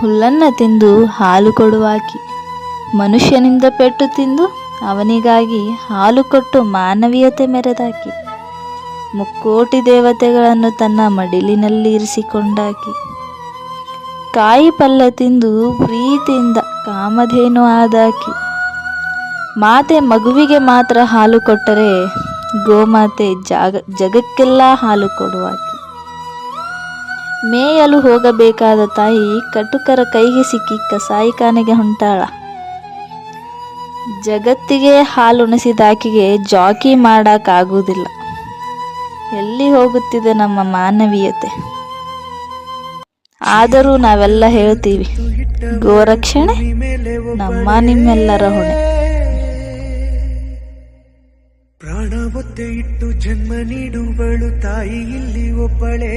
ಹುಲ್ಲನ್ನ ತಿಂದು ಹಾಲು ಕೊಡುವಾಕಿ ಮನುಷ್ಯನಿಂದ ಪೆಟ್ಟು ತಿಂದು ಅವನಿಗಾಗಿ ಹಾಲು ಕೊಟ್ಟು ಮಾನವೀಯತೆ ಮೆರೆದಾಕಿ. ಮುಕ್ಕೋಟಿ ದೇವತೆಗಳನ್ನು ತನ್ನ ಮಡಿಲಿನಲ್ಲಿ ಇರಿಸಿಕೊಂಡಾಕಿ. ಕಾಯಿ ಪಲ್ಯ ತಿಂದು ಪ್ರೀತಿಯಿಂದ ಕಾಮಧೇನು ಆದಾಕಿ. ಮಾತೆ ಮಗುವಿಗೆ ಮಾತ್ರ ಹಾಲು ಕೊಟ್ಟರೆ ಗೋಮಾತೆ ಜಾಗ, ಜಗಕ್ಕೆಲ್ಲ ಹಾಲು ಕೊಡುವಾಕಿ. ಮೇಯಲು ಹೋಗಬೇಕಾದ ತಾಯಿ ಕಟುಕರ ಕೈಗೆ ಸಿಕ್ಕಿ ಕಸಾಯಿಖಾನೆಗೆ ಹೊಂಟಾಳ. ಜಗತ್ತಿಗೆ ಹಾಲುಣಿಸಿದಾಕಿಗೆ ಜಾಕಿ ಮಾಡೋಕ್ಕಾಗುವುದಿಲ್ಲ. ಎಲ್ಲಿ ಹೋಗುತ್ತಿದೆ ನಮ್ಮ ಮಾನವೀಯತೆ? ಆದರೂ ನಾವೆಲ್ಲ ಹೇಳ್ತೀವಿ, ಗೋರಕ್ಷಣೆ ನಮ್ಮ ನಿಮ್ಮೆಲ್ಲರ ಹೊಣೆ. ಪ್ರಾಣ ಒತ್ತೆ ಇಟ್ಟು ಜನ್ಮ ನೀಡುವಳು ತಾಯಿ ಇಲ್ಲಿ ಒಬ್ಬಳೇ.